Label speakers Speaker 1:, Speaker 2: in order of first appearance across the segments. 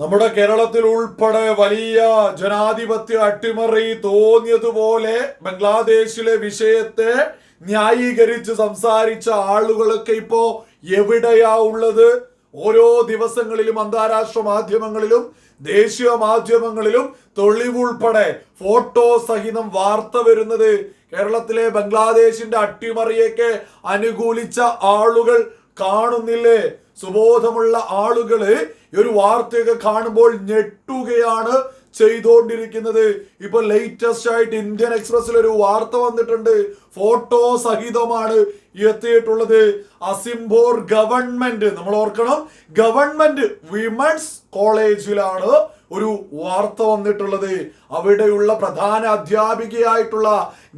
Speaker 1: നമ്മുടെ കേരളത്തിൽ ഉൾപ്പെടെ വലിയ ജനാധിപത്യ അട്ടിമറി തോന്നിയതുപോലെ ബംഗ്ലാദേശിലെ വിഷയത്തെ ന്യായീകരിച്ച് സംസാരിച്ച ആളുകളൊക്കെ ഇപ്പോ എവിടെയാ ഉള്ളത്? ഓരോ ദിവസങ്ങളിലും അന്താരാഷ്ട്ര മാധ്യമങ്ങളിലും ദേശീയ മാധ്യമങ്ങളിലും തെളിവുൾപ്പെടെ ഫോട്ടോ സഹിതം വാർത്ത വരുന്നത് കേരളത്തിലെ ബംഗ്ലാദേശിന്റെ അട്ടിമറിയൊക്കെ അനുകൂലിച്ച ആളുകൾ കാണുന്നില്ലേ? സുബോധമുള്ള ആളുകൾ ഒരു വാർത്തയൊക്കെ കാണുമ്പോൾ ഞെട്ടുകയാണ് ചെയ്തുകൊണ്ടിരിക്കുന്നത്. ഇപ്പൊ ലേറ്റസ്റ്റ് ആയിട്ട് ഇന്ത്യൻ എക്സ്പ്രസ്സിൽ ഒരു വാർത്ത വന്നിട്ടുണ്ട്. ഫോട്ടോ സഹിതമാണ് എത്തിയിട്ടുള്ളത്. അസിംബോർ ഗവൺമെന്റ്. നമ്മൾ ഓർക്കണം ഗവൺമെന്റ് വിമൻസ് കോളേജിലാണ് ഒരു വാർത്ത വന്നിട്ടുള്ളത്. അവിടെയുള്ള പ്രധാന അധ്യാപികയായിട്ടുള്ള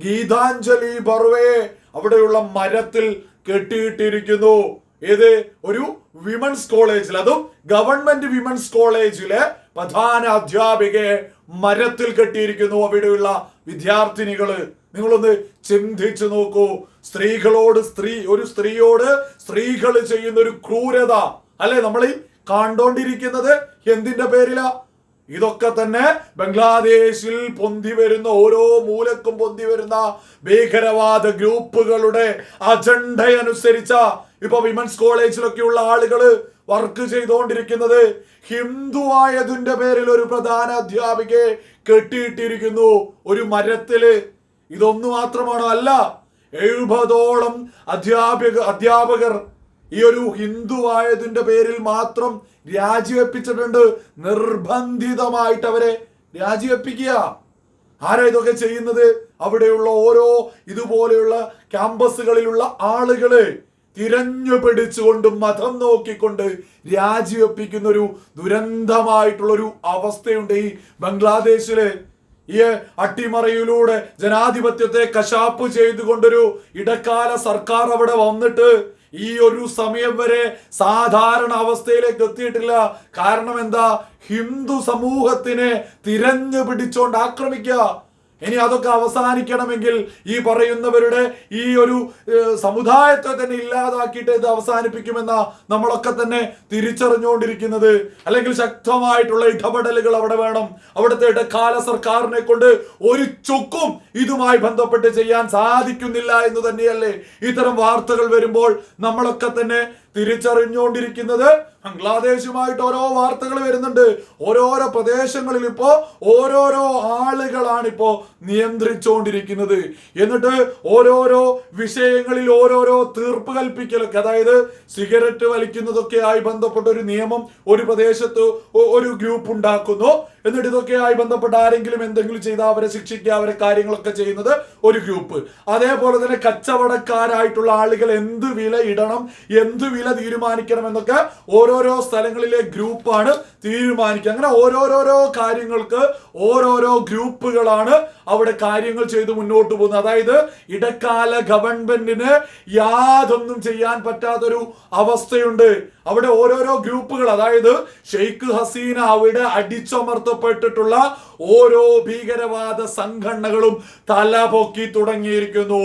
Speaker 1: ഗീതാഞ്ജലി ബർവയെ അവിടെയുള്ള മരത്തിൽ കെട്ടിയിട്ടിരിക്കുന്നു. ഏത്? ഒരു വിമൻസ് കോളേജിൽ അതും ഗവൺമെന്റ് വിമൻസ് കോളേജിലെ പ്രധാന അധ്യാപികയെ മരത്തിൽ കെട്ടിയിരിക്കുന്നു അവിടെയുള്ള വിദ്യാർത്ഥിനികൾ. നിങ്ങളൊന്ന് ചിന്തിച്ചു നോക്കൂ. സ്ത്രീകളോട് സ്ത്രീ ഒരു സ്ത്രീയോട് സ്ത്രീകൾ ചെയ്യുന്ന ഒരു ക്രൂരത. അല്ലെ? നമ്മൾ ഈ കണ്ടോണ്ടിരിക്കുന്നത് എന്തിന്റെ പേരിലാ? ഇതൊക്കെ തന്നെ ബംഗ്ലാദേശിൽ പൊന്തി വരുന്ന ഓരോ മൂലക്കും പൊന്തി വരുന്ന ഭീകരവാദ ഗ്രൂപ്പുകളുടെ അജണ്ട അനുസരിച്ച ഇപ്പൊ വിമൻസ് കോളേജിലൊക്കെയുള്ള ആളുകൾ വർക്ക് ചെയ്തുകൊണ്ടിരിക്കുന്നത് ഹിന്ദു ആയതിന്റെ പേരിൽ ഒരു പ്രധാന അധ്യാപികയെ കെട്ടിയിട്ടിരിക്കുന്നു. ഒരു മരത്തിൽ. ഇതൊന്നു മാത്രമാണോ അല്ല എഴുപതോളം അധ്യാപിക അധ്യാപകർ ഈ ഒരു ഹിന്ദു ആയതിന്റെ പേരിൽ മാത്രം രാജിവെപ്പിച്ചിട്ടുണ്ട്. നിർബന്ധിതമായിട്ട് അവരെ രാജിവെപ്പിക്കുക. ആരാ ഇതൊക്കെ ചെയ്യുന്നത്? അവിടെയുള്ള ഓരോ ഇതുപോലെയുള്ള ക്യാമ്പസുകളിലുള്ള ആളുകൾ. തിരഞ്ഞു പിടിച്ചുകൊണ്ട് മതം നോക്കിക്കൊണ്ട് രാജിവെപ്പിക്കുന്ന ഒരു ദുരന്തമായിട്ടുള്ള ഒരു അവസ്ഥയുണ്ട് ഈ ബംഗ്ലാദേശിലെ. ഈ അട്ടിമറയിലൂടെ ജനാധിപത്യത്തെ കശാപ്പ് ചെയ്തുകൊണ്ടൊരു ഇടക്കാല സർക്കാർ അവിടെ വന്നിട്ട് ഈ ഒരു സമയം വരെ സാധാരണ അവസ്ഥയിലേക്ക് എത്തിയിട്ടില്ല. കാരണം എന്താ? ഹിന്ദു സമൂഹത്തിനെ തിരഞ്ഞു പിടിച്ചോണ്ട് ആക്രമിക്കുക ഇനി അതൊക്കെ അവസാനിക്കണമെങ്കിൽ ഈ പറയുന്നവരുടെ ഈ ഒരു സമുദായത്തെ തന്നെ ഇല്ലാതാക്കിയിട്ട് ഇത് അവസാനിപ്പിക്കുമെന്ന നമ്മളൊക്കെ തന്നെ തിരിച്ചറിഞ്ഞുകൊണ്ടിരിക്കുന്നത്. അല്ലെങ്കിൽ ശക്തമായിട്ടുള്ള ഇടപെടലുകൾ അവിടെ വേണം. അവിടുത്തെ ഇടക്കാല സർക്കാരിനെ കൊണ്ട് ഒരു ചുക്കും ഇതുമായി ബന്ധപ്പെട്ട് ചെയ്യാൻ സാധിക്കുന്നില്ല എന്ന് തന്നെയല്ലേ ഇത്തരം വാർത്തകൾ വരുമ്പോൾ നമ്മളൊക്കെ തന്നെ തിരിച്ചറിഞ്ഞുകൊണ്ടിരിക്കുന്നത്. ബംഗ്ലാദേശുമായിട്ട് ഓരോ വാർത്തകൾ വരുന്നുണ്ട്. ഓരോരോ പ്രദേശങ്ങളിൽ ഇപ്പോ ഓരോരോ ആളുകളാണ് ഇപ്പോ നിയന്ത്രിച്ചുകൊണ്ടിരിക്കുന്നത് എന്നിട്ട് ഓരോരോ വിഷയങ്ങളിൽ ഓരോരോ തീർപ്പ് കൽപ്പിക്കലൊക്കെ അതായത് സിഗരറ്റ് വലിക്കുന്നതൊക്കെ ആയി ബന്ധപ്പെട്ട ഒരു നിയമം ഒരു പ്രദേശത്ത് ഒരു ഗ്രൂപ്പ് ഉണ്ടാക്കുന്നു. എന്നിട്ട് ഇതൊക്കെയായി ബന്ധപ്പെട്ട് ആരെങ്കിലും എന്തെങ്കിലും ചെയ്താൽ അവരെ ശിക്ഷിക്കുക അവരെ കാര്യങ്ങളൊക്കെ ചെയ്യുന്നത് ഒരു ഗ്രൂപ്പ് അതേപോലെ തന്നെ കച്ചവടക്കാരായിട്ടുള്ള ആളുകൾ എന്ത് വില ഇടണം എന്ത് വില തീരുമാനിക്കണം എന്നൊക്കെ ഓരോരോ സ്ഥലങ്ങളിലെ ഗ്രൂപ്പാണ് തീരുമാനിക്കുക. അങ്ങനെ ഓരോരോരോ കാര്യങ്ങൾക്ക് ഓരോരോ ഗ്രൂപ്പുകളാണ് അവിടെ കാര്യങ്ങൾ ചെയ്ത് മുന്നോട്ട് പോകുന്നത്. അതായത് ഇടക്കാല ഗവൺമെന്റിന് യാതൊന്നും ചെയ്യാൻ പറ്റാത്തൊരു അവസ്ഥയുണ്ട്. അവിടെ ഓരോരോ ഗ്രൂപ്പുകൾ അതായത് ഷെയ്ഖ് ഹസീന അവിടെ അടിച്ചമർത്തപ്പെട്ടിട്ടുള്ള ഓരോ ഭീകരവാദ സംഘടനകളും തല പൊക്കി തുടങ്ങിയിരിക്കുന്നു.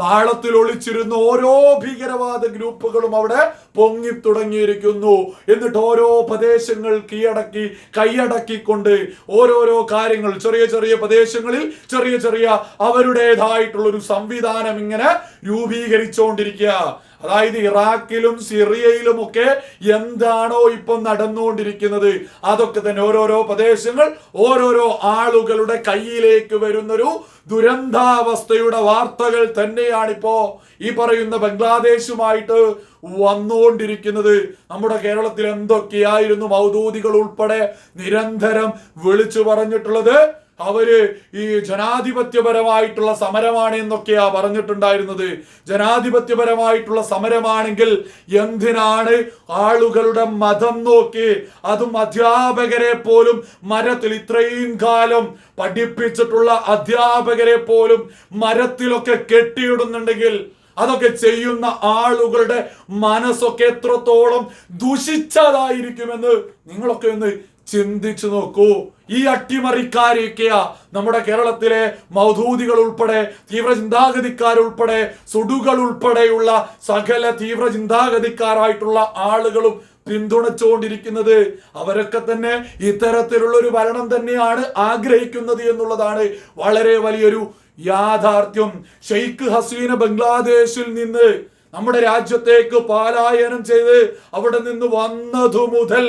Speaker 1: മാളത്തിൽ ഒളിച്ചിരുന്ന ഓരോ ഭീകരവാദ ഗ്രൂപ്പുകളും അവിടെ പൊങ്ങി തുടങ്ങിയിരിക്കുന്നു. എന്നിട്ട് ഓരോ പ്രദേശങ്ങൾ കീഴടക്കി കൈയടക്കിക്കൊണ്ട് ഓരോരോ കാര്യങ്ങൾ ചെറിയ ചെറിയ പ്രദേശങ്ങളിൽ ചെറിയ ചെറിയ അവരുടേതായിട്ടുള്ള ഒരു സംവിധാനം ഇങ്ങനെ രൂപീകരിച്ചുകൊണ്ടിരിക്കുക അതായത് ഇറാഖിലും സിറിയയിലും ഒക്കെ എന്താണോ ഇപ്പം നടന്നുകൊണ്ടിരിക്കുന്നത്. അതൊക്കെ തന്നെ ഓരോരോ പ്രദേശങ്ങൾ ഓരോരോ ആളുകളുടെ കയ്യിലേക്ക് വരുന്നൊരു ദുരന്താവസ്ഥയുടെ വാർത്തകൾ തന്നെയാണിപ്പോ ഈ പറയുന്ന ബംഗ്ലാദേശുമായിട്ട് വന്നുകൊണ്ടിരിക്കുന്നത്. നമ്മുടെ കേരളത്തിൽ എന്തൊക്കെയായിരുന്നു മൗദൂദികൾ ഉൾപ്പെടെ നിരന്തരം വിളിച്ചു പറഞ്ഞിട്ടുള്ളത്? അവർ ഈ ജനാധിപത്യപരമായിട്ടുള്ള സമരമാണ് എന്നൊക്കെയാ പറഞ്ഞിട്ടുണ്ടായിരുന്നത്. ജനാധിപത്യപരമായിട്ടുള്ള സമരമാണെങ്കിൽ എന്തിനാണ് ആളുകളുടെ മതം നോക്കി അതും അധ്യാപകരെ പോലും മരത്തിൽ ഇത്രയും കാലം പഠിപ്പിച്ചിട്ടുള്ള അധ്യാപകരെ പോലും മരത്തിലൊക്കെ കെട്ടിയിടുന്നുണ്ടെങ്കിൽ അതൊക്കെ ചെയ്യുന്ന ആളുകളുടെ മനസ്സൊക്കെ എത്രത്തോളം ദുഷിച്ചതായിരിക്കുമെന്ന് നിങ്ങളൊക്കെ ഒന്ന് ചിന്തിച്ചു നോക്കൂ. ഈ അട്ടിമറിക്കാരൊക്കെയാ നമ്മുടെ കേരളത്തിലെ മൗധൂതികൾ ഉൾപ്പെടെ തീവ്ര ചിന്താഗതിക്കാരുൾപ്പെടെ സുഡുകൾ ഉൾപ്പെടെയുള്ള സകല തീവ്ര ചിന്താഗതിക്കാരായിട്ടുള്ള ആളുകളും പിന്തുണച്ചുകൊണ്ടിരിക്കുന്നത്. അവരൊക്കെ തന്നെ ഇത്തരത്തിലുള്ള ഒരു ഭരണം തന്നെയാണ് ആഗ്രഹിക്കുന്നത് എന്നുള്ളതാണ് വളരെ വലിയൊരു യാഥാർത്ഥ്യം. ഷെയ്ഖ് ഹസീന ബംഗ്ലാദേശിൽ നിന്ന് നമ്മുടെ രാജ്യത്തേക്ക് പാലായനം ചെയ്ത് അവിടെ നിന്ന് വന്നതു മുതൽ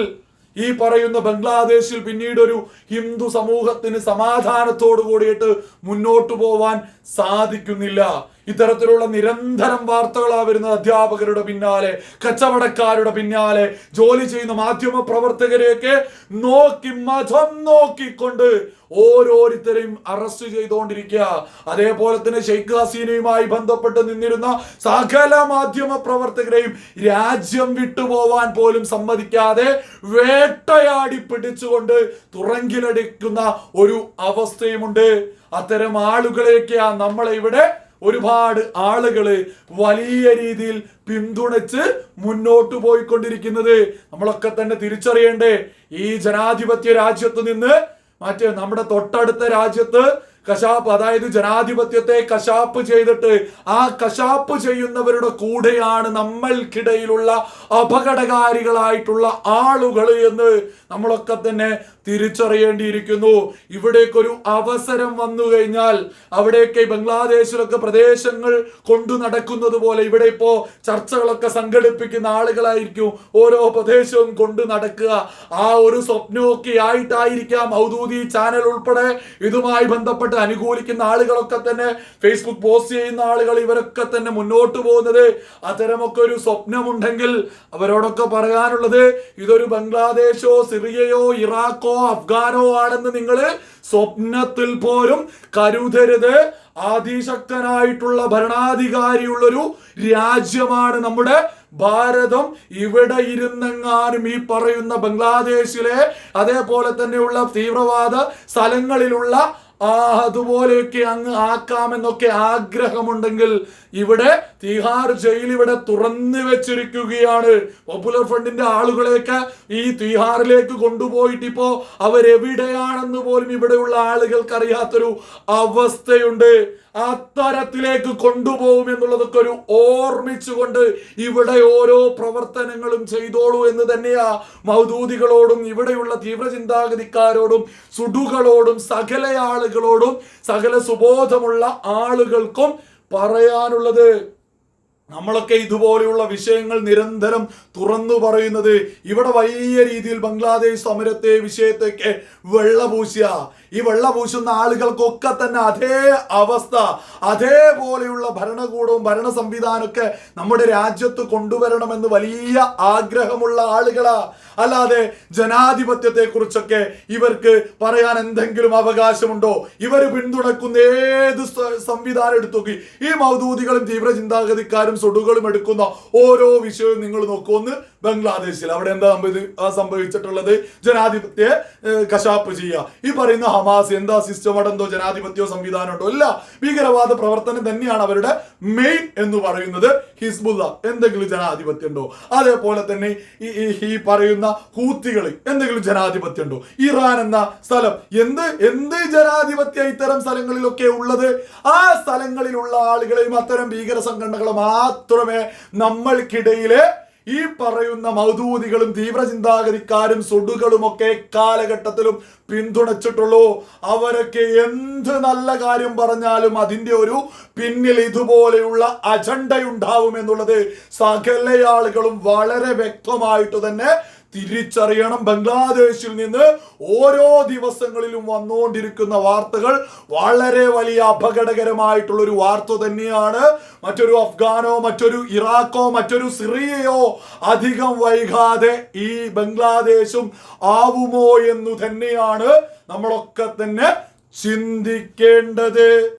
Speaker 1: ഈ പറയുന്ന ബംഗ്ലാദേശിൽ പിന്നീട് ഒരു ഹിന്ദു സമൂഹത്തിന് സമാധാനത്തോടു കൂടിയിട്ട് മുന്നോട്ടു പോവാൻ സാധിക്കുന്നില്ല. ഇത്തരത്തിലുള്ള നിരന്തരം വാർത്തകളാ വരുന്നത് അധ്യാപകരുടെ പിന്നാലെ കച്ചവടക്കാരുടെ പിന്നാലെ ജോലി ചെയ്യുന്ന മാധ്യമ പ്രവർത്തകരെയൊക്കെ നോക്കി മതം നോക്കിക്കൊണ്ട് ഓരോരുത്തരെയും അറസ്റ്റ് ചെയ്തുകൊണ്ടിരിക്കുക. അതേപോലെ തന്നെ ഷെയ്ഖ് ഹസീനയുമായി ബന്ധപ്പെട്ട് നിന്നിരുന്ന സകല മാധ്യമ പ്രവർത്തകരെയും രാജ്യം വിട്ടുപോവാൻ പോലും സമ്മതിക്കാതെ വേട്ടയാടി പിടിച്ചുകൊണ്ട് തുറങ്കിലടിക്കുന്ന ഒരു അവസ്ഥയുമുണ്ട്. അത്തരം ആളുകളെയൊക്കെയാ നമ്മളെ ഇവിടെ ഒരുപാട് ആളുകൾ വലിയ രീതിയിൽ പിന്തുണച്ച് മുന്നോട്ട് പോയിക്കൊണ്ടിരിക്കുന്നത് നമ്മളൊക്കെ തന്നെ തിരിച്ചറിയണ്ടേ ഈ ജനാധിപത്യ രാജ്യത്ത് നിന്ന് മറ്റേ നമ്മുടെ തൊട്ടടുത്ത രാജ്യത്ത് കശാപ്പ് അതായത് ജനാധിപത്യത്തെ കശാപ്പ് ചെയ്തിട്ട് ആ കശാപ്പ് ചെയ്യുന്നവരുടെ കൂടെയാണ് നമ്മൾക്കിടയിലുള്ള അപകടകാരികളായിട്ടുള്ള ആളുകൾ എന്ന് നമ്മളൊക്കെ തന്നെ തിരിച്ചറിയേണ്ടിയിരിക്കുന്നു. ഇവിടേക്കൊരു അവസരം വന്നു കഴിഞ്ഞാൽ അവിടേക്ക് ബംഗ്ലാദേശിലൊക്കെ പ്രദേശങ്ങൾ കൊണ്ടു നടക്കുന്നത് പോലെ ഇവിടെ ഇപ്പോ ചർച്ചകളൊക്കെ സംഘടിപ്പിക്കുന്ന ആളുകളായിരിക്കും ഓരോ പ്രദേശവും കൊണ്ടു നടക്കുക. ആ ഒരു സ്വപ്നമൊക്കെ ആയിട്ടായിരിക്കാം ഔദൂദി ചാനൽ ഉൾപ്പെടെ ഇതുമായി ബന്ധപ്പെട്ട് അനുകൂലിക്കുന്ന ആളുകളൊക്കെ തന്നെ ഫേസ്ബുക്ക് പോസ്റ്റ് ചെയ്യുന്ന ആളുകൾ ഇവരൊക്കെ തന്നെ മുന്നോട്ട് പോകുന്നത്. അത്തരമൊക്കെ ഒരു സ്വപ്നമുണ്ടെങ്കിൽ അവരോടൊക്കെ പറയാനുള്ളത് ഇതൊരു ബംഗ്ലാദേശോ സിറിയയോ ഇറാഖോ അഫ്ഗാനോ ആണെന്ന് നിങ്ങൾ സ്വപ്നത്തിൽ പോലും കരുതരുത്. അതിശക്തനായിട്ടുള്ള ഭരണാധികാരിയുള്ളൊരു രാജ്യമാണ് നമ്മുടെ ഭാരതം. ഇവിടെ ഇരുന്നെങ്ങാനും ഈ പറയുന്ന ബംഗ്ലാദേശിലെ അതേപോലെ തന്നെയുള്ള തീവ്രവാദ സ്ഥലങ്ങളിലുള്ള ആ അതുപോലെയൊക്കെ അങ്ങ് ആക്കാമെന്നൊക്കെ ആഗ്രഹമുണ്ടെങ്കിൽ ഇവിടെ തീഹാർ ജയിൽ ഇവിടെ തുറന്നു വെച്ചിരിക്കുകയാണ്. പോപ്പുലർ ഫ്രണ്ടിന്റെ ആളുകളെയൊക്കെ ഈ തിഹാറിലേക്ക് കൊണ്ടുപോയിട്ട് ഇപ്പോ അവരെവിടെയാണെന്ന് പോലും ഇവിടെയുള്ള ആളുകൾക്ക് അറിയാത്തൊരു അവസ്ഥയുണ്ട്. അത്തരത്തിലേക്ക് കൊണ്ടുപോകും എന്നുള്ളതൊക്കെ ഒരു ഓർമ്മിച്ചുകൊണ്ട് ഇവിടെ ഓരോ പ്രവർത്തനങ്ങളും ചെയ്തോളൂ എന്ന് തന്നെയാ മൗദൂദികളോടും ഇവിടെയുള്ള തീവ്രചിന്താഗതിക്കാരോടും സുഡുകളോടും സകല ആളുകളോടും സകല സുബോധമുള്ള ആളുകൾക്കും പറയാനുള്ളത്. നമ്മളൊക്കെ ഇതുപോലെയുള്ള വിഷയങ്ങൾ നിരന്തരം തുറന്നു പറയുന്നത് ഇവിടെ വലിയ രീതിയിൽ ബംഗ്ലാദേശ് സമരത്തെ വിഷയത്തേക്ക് വെള്ളപൂശിയ. ഈ വെള്ള പൂശുന്ന ആളുകൾക്കൊക്കെ തന്നെ അതേ അവസ്ഥ അതേപോലെയുള്ള ഭരണകൂടവും ഭരണ സംവിധാനമൊക്കെ നമ്മുടെ രാജ്യത്ത് കൊണ്ടുവരണമെന്ന് വലിയ ആഗ്രഹമുള്ള ആളുകളാ. അല്ലാതെ ജനാധിപത്യത്തെ കുറിച്ചൊക്കെ ഇവർക്ക് പറയാൻ എന്തെങ്കിലും അവകാശമുണ്ടോ? ഇവർ പിന്തുണക്കുന്ന ഏത് സംവിധാനം എടുത്തു നോക്കി? ഈ മൗദൂദികളും തീവ്ര ചിന്താഗതിക്കാരും സുടുകളും എടുക്കുന്ന ഓരോ വിഷയവും നിങ്ങൾ നോക്കുമെന്ന് ബംഗ്ലാദേശിൽ. അവിടെ എന്താ സംഭവിച്ചിട്ടുള്ളത്? ജനാധിപത്യ കശാപ്പ് ചെയ്യുക. ഈ പറയുന്ന ഹമാസ് എന്താ സിസ്റ്റം അവിടെ എന്തോ ജനാധിപത്യോ സംവിധാനം ഉണ്ടോ ഇല്ല. ഭീകരവാദ പ്രവർത്തനം തന്നെയാണ് അവരുടെ മെയിൻ എന്ന് പറയുന്നത് ഹിസ്ബുല്ല എന്തെങ്കിലും ജനാധിപത്യം ഉണ്ടോ? അതേപോലെ തന്നെ ഈ- ഈ പറയുന്ന ഹൂത്തികൾ എന്തെങ്കിലും ജനാധിപത്യം ഉണ്ടോ? ഇറാൻ എന്ന സ്ഥലം. എന്ത് എന്ത് ജനാധിപത്യ ഇത്തരം സ്ഥലങ്ങളിലൊക്കെ ഉള്ളത്? ആ സ്ഥലങ്ങളിലുള്ള ആളുകളെയും അത്തരം ഭീകര സംഘടനകളെ മാത്രമേ നമ്മൾക്കിടയിലെ ഈ പറയുന്ന മൗദൂദികളും തീവ്രചിന്താഗതിക്കാരും ഒക്കെ കാലഘട്ടത്തിലും പിന്തുണച്ചിട്ടുള്ളൂ. അവരൊക്കെ എന്ത് നല്ല കാര്യം പറഞ്ഞാലും അതിന്റെ ഒരു പിന്നിൽ ഇതുപോലെയുള്ള അജണ്ടയുണ്ടാവും എന്നുള്ളത് സകല ആളുകളും വളരെ വ്യക്തമായിട്ട് തന്നെ തിരിച്ചറിയണം. ബംഗ്ലാദേശിൽ നിന്ന് ഓരോ ദിവസങ്ങളിലും വന്നുകൊണ്ടിരിക്കുന്ന വാർത്തകൾ വളരെ വലിയ അപകടകരമായിട്ടുള്ള ഒരു വാർത്ത തന്നെയാണ്. മറ്റൊരു അഫ്ഗാനോ മറ്റൊരു ഇറാഖോ മറ്റൊരു സിറിയയോ അധികം വൈകാതെ ഈ ബംഗ്ലാദേശും ആവുമോ എന്നു തന്നെയാണ് നമ്മളൊക്കെ തന്നെ ചിന്തിക്കേണ്ടത്.